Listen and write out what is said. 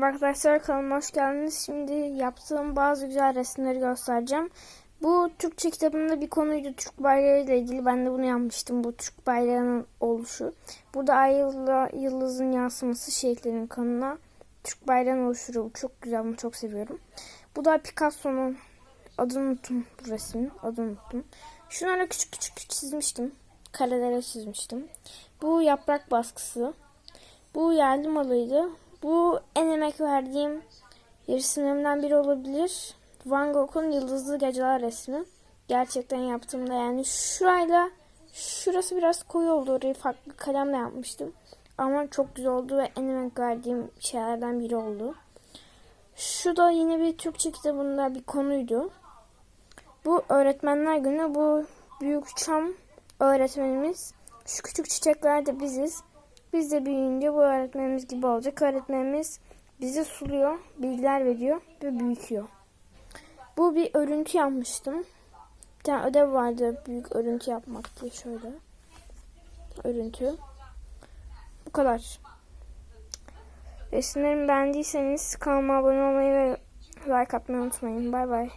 Merhaba arkadaşlar kanalıma hoş geldiniz. Şimdi yaptığım bazı güzel resimleri göstereceğim. Bu Türkçe kitabında bir konuydu Türk bayrağı ile ilgili. Ben de bunu yapmıştım. Bu Türk bayrağının oluşu. Burada ay yıldızın yansıması şehitlerin kanına. Türk bayrağının oluşu. Bu çok güzel. Bunu çok seviyorum. Bu da Picasso'nun adını unuttum bu resmin. Adını unuttum. Şunları küçük küçük çizmiştim. Karelere çizmiştim. Bu yaprak baskısı. Bu yerli malıydı. Bu en emek verdiğim resimlerimden biri olabilir. Van Gogh'un Yıldızlı Geceler resmi. Gerçekten yaptığımda yani şurayla şurası biraz koyu oldu. Orayı farklı kalemle yapmıştım. Ama çok güzel oldu ve en emek verdiğim şeylerden biri oldu. Şu da yine bir Türkçe kitabında bir konuydu. Bu öğretmenler günü. Bu büyük çam öğretmenimiz. Şu küçük çiçekler de biziz. Biz de büyüyünce bu öğretmenimiz gibi olacak. Öğretmenimiz bizi suluyor, bilgiler veriyor ve büyütüyor. Bu bir örüntü yapmıştım. Bir tane ödev vardı büyük örüntü yapmak diye şöyle. Örüntü. Bu kadar. Resimlerimi beğendiyseniz kanalıma abone olmayı ve like atmayı unutmayın. Bay bay.